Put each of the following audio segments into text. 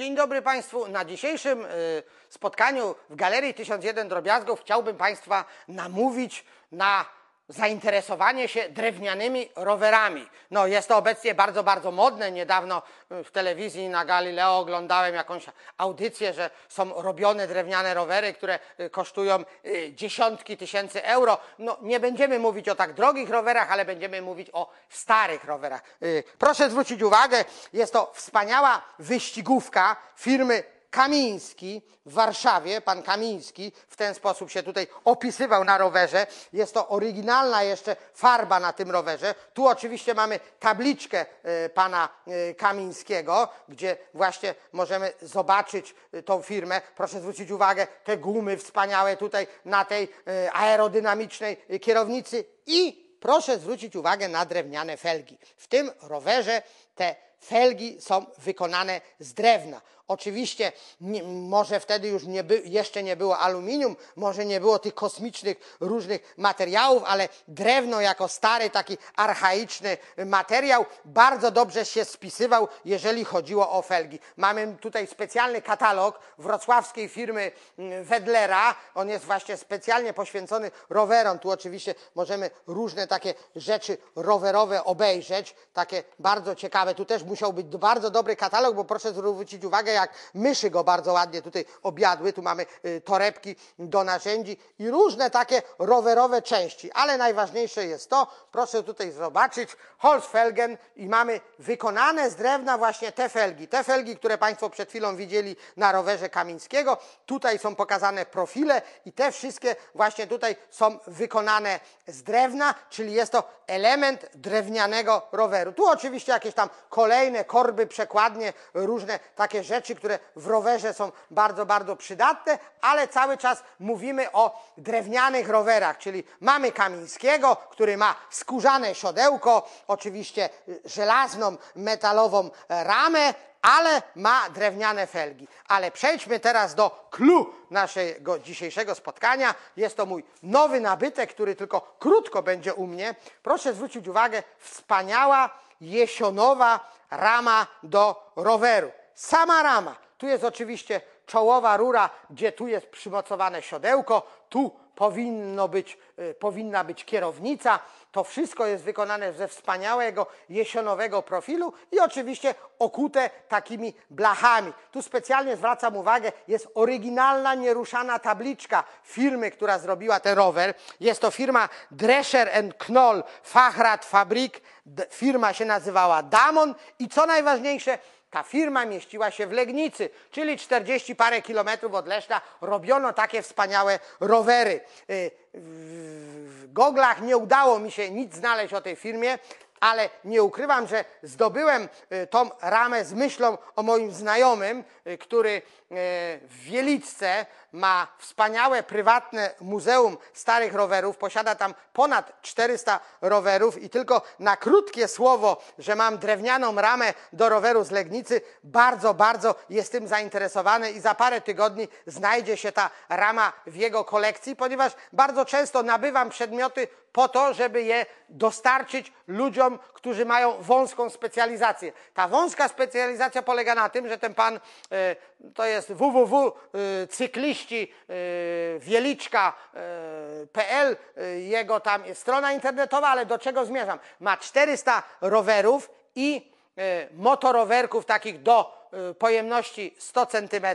Dzień dobry Państwu. Na dzisiejszym y, spotkaniu w Galerii 1001 Drobiazgów chciałbym Państwa namówić na zainteresowanie się drewnianymi rowerami. No, jest to obecnie bardzo, bardzo modne. Niedawno y, w telewizji na Galileo oglądałem jakąś audycję, że są robione drewniane rowery, które y, kosztują y, dziesiątki tysięcy euro. No, nie będziemy mówić o tak drogich rowerach, ale będziemy mówić o starych rowerach. Proszę zwrócić uwagę, jest to wspaniała wyścigówka firmy Kamiński w Warszawie, pan Kamiński w ten sposób się tutaj opisywał na rowerze. Jest to oryginalna jeszcze farba na tym rowerze. Tu oczywiście mamy tabliczkę e, pana e, Kamińskiego, gdzie właśnie możemy zobaczyć e, tą firmę. Proszę zwrócić uwagę, te gumy wspaniałe tutaj na tej aerodynamicznej kierownicy i proszę zwrócić uwagę na drewniane felgi. W tym rowerze te felgi są wykonane z drewna. Oczywiście nie, może wtedy już nie by, jeszcze nie było aluminium, może nie było tych kosmicznych różnych materiałów, ale drewno jako stary taki archaiczny materiał bardzo dobrze się spisywał, jeżeli chodziło o felgi. Mamy tutaj specjalny katalog wrocławskiej firmy mm, Wedlera. On jest właśnie specjalnie poświęcony rowerom. Tu oczywiście możemy różne takie rzeczy rowerowe obejrzeć, takie bardzo ciekawe. Tu też musiał być bardzo dobry katalog, bo proszę zwrócić uwagę, jak myszy go bardzo ładnie tutaj objadły. Tu mamy y, torebki do narzędzi i różne takie rowerowe części. Ale najważniejsze jest to, proszę tutaj zobaczyć, Holzfelgen i mamy wykonane z drewna właśnie te felgi. Te felgi, które Państwo przed chwilą widzieli na rowerze Kamińskiego. Tutaj są pokazane profile i te wszystkie właśnie tutaj są wykonane z drewna, czyli jest to element drewnianego roweru. Tu oczywiście jakieś tam kolejne korby, przekładnie, różne takie rzeczy, które w rowerze są bardzo, bardzo przydatne, ale cały czas mówimy o drewnianych rowerach, czyli mamy Kamińskiego, który ma skórzane siodełko, oczywiście żelazną, metalową e, ramę, ale ma drewniane felgi. Ale przejdźmy teraz do clou naszego dzisiejszego spotkania. Jest to mój nowy nabytek, który tylko krótko będzie u mnie. Proszę zwrócić uwagę, wspaniała jesionowa rama do roweru. Sama rama. Tu jest oczywiście czołowa rura, gdzie tu jest przymocowane siodełko, tu powinno być, y, powinna być kierownica. To wszystko jest wykonane ze wspaniałego jesionowego profilu i oczywiście okute takimi blachami. Tu specjalnie zwracam uwagę, jest oryginalna, nieruszana tabliczka firmy, która zrobiła ten rower. Jest to firma Drescher Knoll Fachrad Fabrik. Firma się nazywała Damon i co najważniejsze, ta firma mieściła się w Legnicy, czyli 40 parę kilometrów od Leszna. Robiono takie wspaniałe rowery. W goglach nie udało mi się nic znaleźć o tej firmie, ale nie ukrywam, że zdobyłem y, tą ramę z myślą o moim znajomym, y, który y, w Wielicce ma wspaniałe prywatne muzeum starych rowerów, posiada tam ponad 400 rowerów i tylko na krótkie słowo, że mam drewnianą ramę do roweru z Legnicy, bardzo, bardzo jestem zainteresowany i za parę tygodni znajdzie się ta rama w jego kolekcji, ponieważ bardzo często nabywam przedmioty po to, żeby je dostarczyć ludziom, którzy mają wąską specjalizację. Ta wąska specjalizacja polega na tym, że ten pan e, to jest www e, cykliści e, wieliczka.pl jego tam jest strona internetowa, ale do czego zmierzam? Ma 400 rowerów i motorowerków takich do pojemności 100 cm.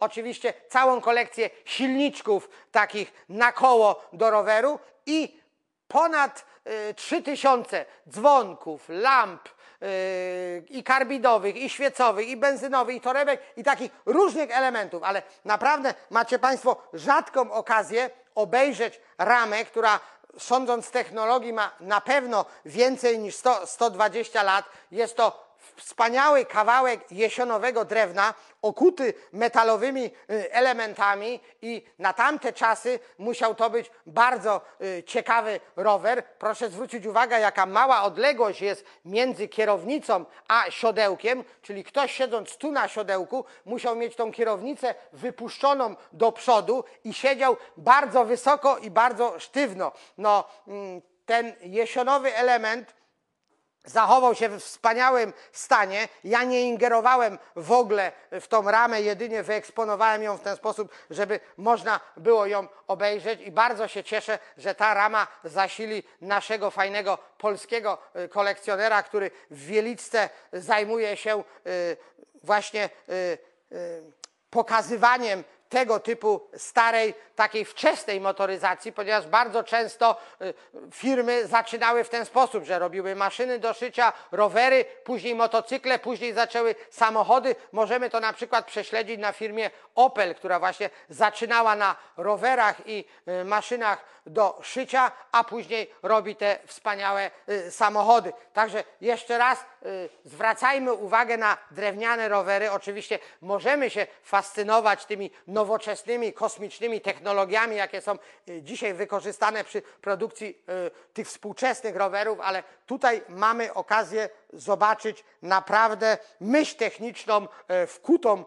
Oczywiście całą kolekcję silniczków takich na koło do roweru i ponad y, 3000 dzwonków, lamp y, i karbidowych, i świecowych, i benzynowych, i torebek, i takich różnych elementów, ale naprawdę macie Państwo rzadką okazję obejrzeć ramę, która sądząc z technologii ma na pewno więcej niż 100, 120 lat. Jest to wspaniały kawałek jesionowego drewna, okuty metalowymi y, elementami i na tamte czasy musiał to być bardzo y, ciekawy rower. Proszę zwrócić uwagę, jaka mała odległość jest między kierownicą a siodełkiem, czyli ktoś siedząc tu na siodełku musiał mieć tą kierownicę wypuszczoną do przodu i siedział bardzo wysoko i bardzo sztywno. No, mm, ten jesionowy element zachował się w wspaniałym stanie. Ja nie ingerowałem w ogóle w tą ramę, jedynie wyeksponowałem ją w ten sposób, żeby można było ją obejrzeć i bardzo się cieszę, że ta rama zasili naszego fajnego polskiego y, kolekcjonera, który w Wielicce zajmuje się y, właśnie y, pokazywaniem tego typu starej, takiej wczesnej motoryzacji, ponieważ bardzo często y, firmy zaczynały w ten sposób, że robiły maszyny do szycia, rowery, później motocykle, później zaczęły samochody. Możemy to na przykład prześledzić na firmie Opel, która właśnie zaczynała na rowerach i y, maszynach do szycia, a później robi te wspaniałe y, samochody. Także jeszcze raz zwracajmy uwagę na drewniane rowery. Oczywiście możemy się fascynować tymi nowoczesnymi, kosmicznymi technologiami, jakie są y, dzisiaj wykorzystane przy produkcji y, tych współczesnych rowerów, ale tutaj mamy okazję zobaczyć naprawdę myśl techniczną y, wkutą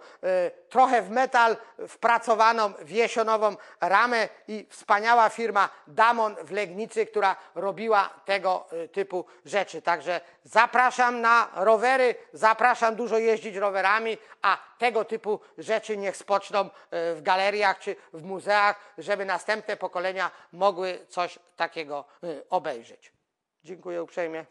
trochę w metal, wpracowaną w jesionową ramę i wspaniała firma Damon w Legnicy, która robiła tego typu rzeczy. Także zapraszam na rowery, zapraszam dużo jeździć rowerami, a tego typu rzeczy niech spoczną w galeriach czy w muzeach, żeby następne pokolenia mogły coś takiego e, obejrzeć. Dziękuję uprzejmie.